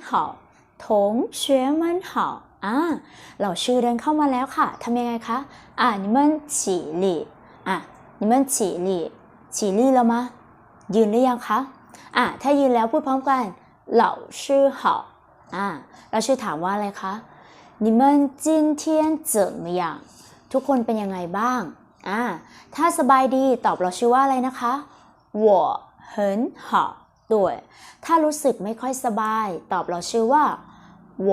好同学们好อ่าเราชื่อเดินเข้ามาแล้วค่ะทำยังไงคะอ่า你们起立อ่ะ你们起立起立了吗ยืนหรือยังคะอ่ะถ้ายืนแล้วพูดพร้อมกัน老师好อ่าเราชื่อถามว่าอะไรคะ你们今天怎么样ทุกคนเป็นยังไงบ้างอ่าถ้าสบายดีตอบเราชื่อว่าอะไรนะคะ我很好 对ถ้ารู้สึกไม่ค่อยสบาย ตอบเราชื่อว่า我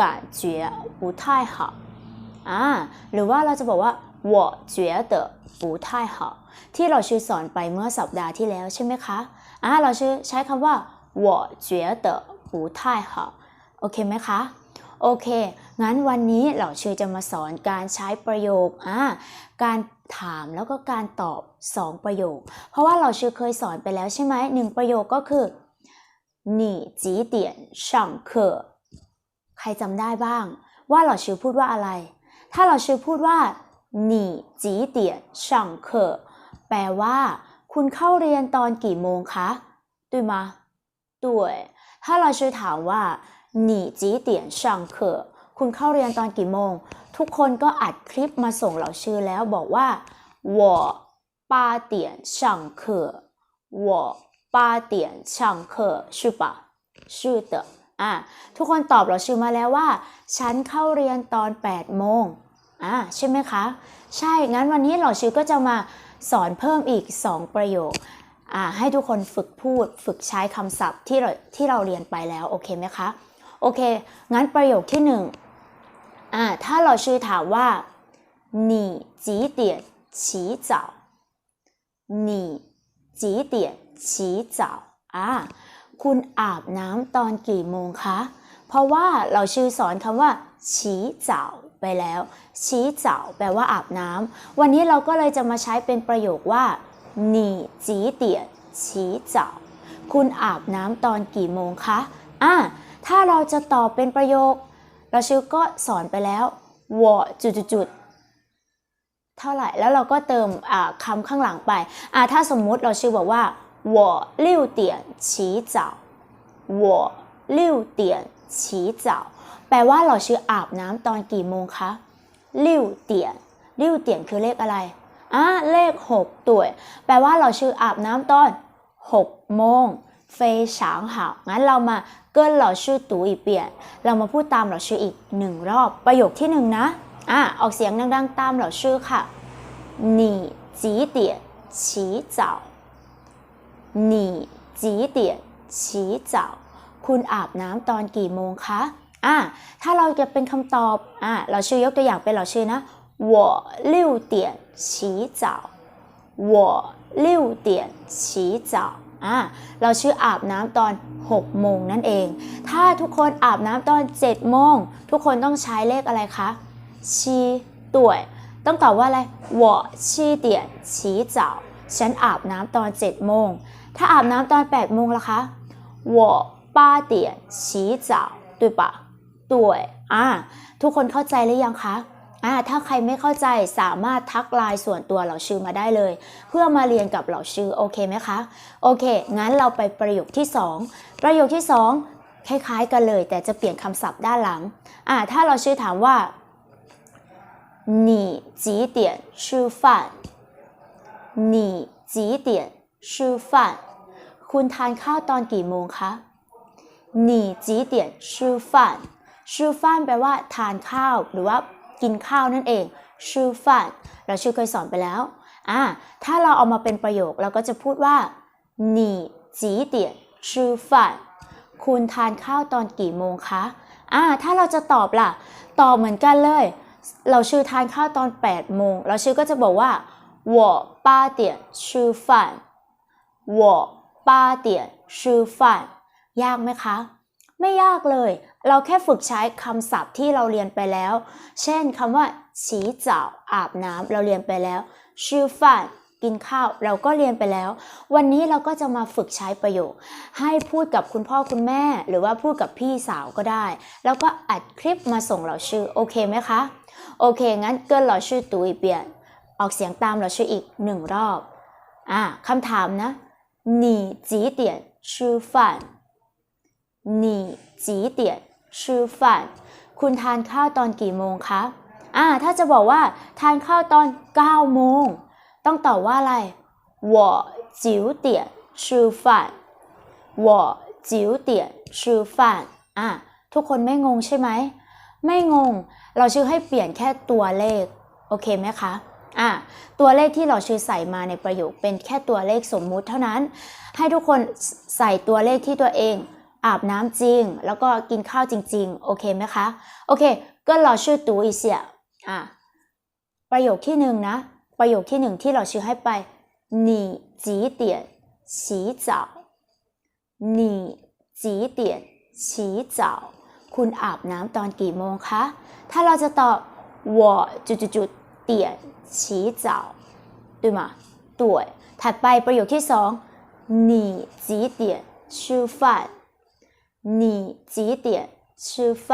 感觉不太好อ่าหรือว่าเราจะบอกว่า我觉得不太好ที่เราชื่อสอนไปเมื่อสัปดาห์ที่แล้วใช่ไหมคะอ่าเราชื่อใช้คำว่า我觉得不太好โอเคไหมคะ โอเค งั้นวันนี้เราชื่อจะมาสอนการใช้ประโยคอ่าการถามแล้วก็การตอบ 2 ประโยค เพราะว่าเราชื่อเคยสอนไปแล้วใช่ไหมหนึ่งประโยคก็คือ你几点上课ใครจำได้บ้าง ว่าเราชื่อพูดว่าอะไร ถ้าเราชื่อพูดว่า你几点上课แปลว่า คุณเข้าเรียนตอนกี่โมงคะ对吗对ถ้าเราชื่อถามว่า你几点上课คุ ณเข้าเรียนตอนกี่โมง ทุกคนก็อัดคลิปมาส่งเราชื่อแล้วบอกว่า我八点上课我八点上课是吧是的อ่ะทุกคนตอบเราชื่อมาแล้วว่า ฉันเข้าเรียนตอน 8 โมงอ่ะใช่ไหมคะ ใช่ งั้นวันนี้เราชื่อก็จะมาสอนเพิ่มอีก 2 ประโยคอ่ะให้ทุกคนฝึกพูด ฝึกใช้คำศัพท์ที่เราที่เราเรียนไปแล้ว โอเคไหมคะ โอเค งั้นประโยคที่หนึ่ง อ่าถ้าเราชื่อถามว่า你几点起早你几点起早อ่าคุณอาบน้ำตอนกี่โมงคะ เพราะว่าเราชื่อสอนคำว่าฉีเจ้าไปแล้วฉีเจ้าแปลว่าอาบน้ำ วันนี้เราก็เลยจะมาใช้เป็นประโยคว่า你几点起早คุณอาบน้ำตอนกี่โมงคะอ่าถ้าเราจะตอบเป็นประโยค เราชื่อก็สอนไปแล้ว我จุดจุดๆเท่าไหร่ แล้วเราก็เติมคำข้างหลังไปอ่าถ้าสมมุติเราชื่อบอกว่า我六点起早我六点起早แปลว่าเราชื่ออาบน้ำตอนกี่โมงคะลิ้วเตียนลิ้วเตียนคือเลขอะไรอ่ะเลขหกตัวแปลว่าเราชื่ออาบน้ำตอนหกโมง 非常好งั้นเรามาเกินเราชื่อตูอีกเปลี่ยน เรามาพูดตามเราชื่ออีกหนึ่งรอบ ประโยคที่หนึ่งนะอ่ะออกเสียงดังๆตามเราชื่อค่ะ你几点起早你几点起早คุณอาบน้ำตอนกี่โมงคะอ่ะถ้าเราจะเป็นคำตอบอ่ะเราชื่อยกตัวอย่างเป็นเราชื่อนะ我六点起早我六点起早 อ่ะเราชื่ออาบน้ำตอน 6 โมงนั่นเอง ถ้าทุกคนอาบน้ำตอน 7 โมง ทุกคนต้องใช้เลขอะไรคะชีต่วยต้องตอบว่าอะไร我七点起早ฉันอาบน้ำตอน 7 โมง ถ้าอาบน้ำตอน 8 โมงล่ะคะ我八点起早对吧对อ่าทุกคนเข้าใจหรือยังคะอ่า ถ้าใครไม่เข้าใจสามารถทักไลน์ส่วนตัวเหล่าชื่อมาได้เลย เพื่อมาเรียนกับเหล่าชื่อโอเคไหมคะ โอเค งั้นเราไปประโยคที่ 2 ประโยคที่ 2 คล้ายๆกันเลย แต่จะเปลี่ยนคำศัพท์ด้านหลังอ่าถ้าเราชื่อถามว่า你几点吃饭你几点吃饭คุณทานข้าวตอนกี่โมงคะ你几点吃饭吃饭แปลว่า ทานข้าว หรือว่า กินข้าวนั่นเอง吃饭เราชื่อเคยสอนไปแล้วอ่าถ้าเราเอามาเป็นประโยคเราก็จะพูดว่า你几点吃饭คุณทานข้าวตอนกี่โมงคะอ่าถ้าเราจะตอบล่ะ ตอบเหมือนกันเลย เราชื่อทานข้าวตอน 8 โมง เราชื่อก็จะบอกว่า我八点吃饭我八点吃饭ยากไหมคะ ไม่ยากเลย เราแค่ฝึกใช้คำศัพท์ที่เราเรียนไปแล้ว เช่นคำว่าฉีเจาอาบน้ำเราเรียนไปแล้วชื่อฟันกินข้าวเราก็เรียนไปแล้ว วันนี้เราก็จะมาฝึกใช้ประโยค ให้พูดกับคุณพ่อคุณแม่ หรือว่าพูดกับพี่สาวก็ได้ แล้วก็อัดคลิปมาส่งเราชื่อโอเคไหมคะ โอเค งั้นเกินเราชื่อตุยเปลี่ยน ออกเสียงตามเราชื่ออีกหนึ่งรอบอ่าคำถามนะ 你几点吃饭 你几点吃饭คุณทานข้าวตอนกี่โมงคะอ่าถ้าจะบอกว่า ทานข้าวตอน 9 โมง ต้องตอบว่าอะไร我九点吃饭我九点吃饭อ่ะทุกคนไม่งงใช่ไหม ไม่งง เราชื่อให้เปลี่ยนแค่ตัวเลข โอเคไหมคะ อ่ะ ตัวเลขที่เราชื่อใส่มาในประโยคเป็นแค่ตัวเลขสมมุติเท่านั้น ให้ทุกคนใส่ตัวเลขที่ตัวเอง อาบน้ำจริง แล้วก็กินข้าวจริง ๆ โอเคไหมคะ โอเค ก็เราชื่อตูอีเสียอ่ะ ประโยคที่หนึ่งนะ ประโยคที่หนึ่งที่เราชื่อให้ไป你几点洗澡你几点洗澡คุณอาบน้ำตอนกี่โมงคะ ถ้าเราจะตอบ我จุดจุดจุด点洗澡对吗对ถัดไปประโยคที่สอง你几点吃饭 你几点吃饭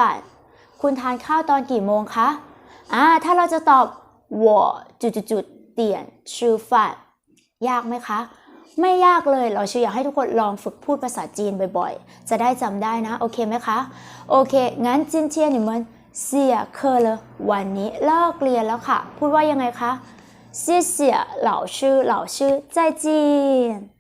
คุณทานข้าวตอนกี่โมงคะอ่าถ้าเราจะตอบ我จุดจุดจุด点吃饭ยากไหมคะ ไม่ยากเลย เราชื่ออยากให้ทุกคนลองฝึกพูดภาษาจีนบ่อยๆ จะได้จำได้นะ โอเคไหมคะ โอเค งั้น今天你们เสีย课了วันนี้เลิกเรียนแล้วค่ะ พูดว่ายังไงคะ谢谢老师老师再见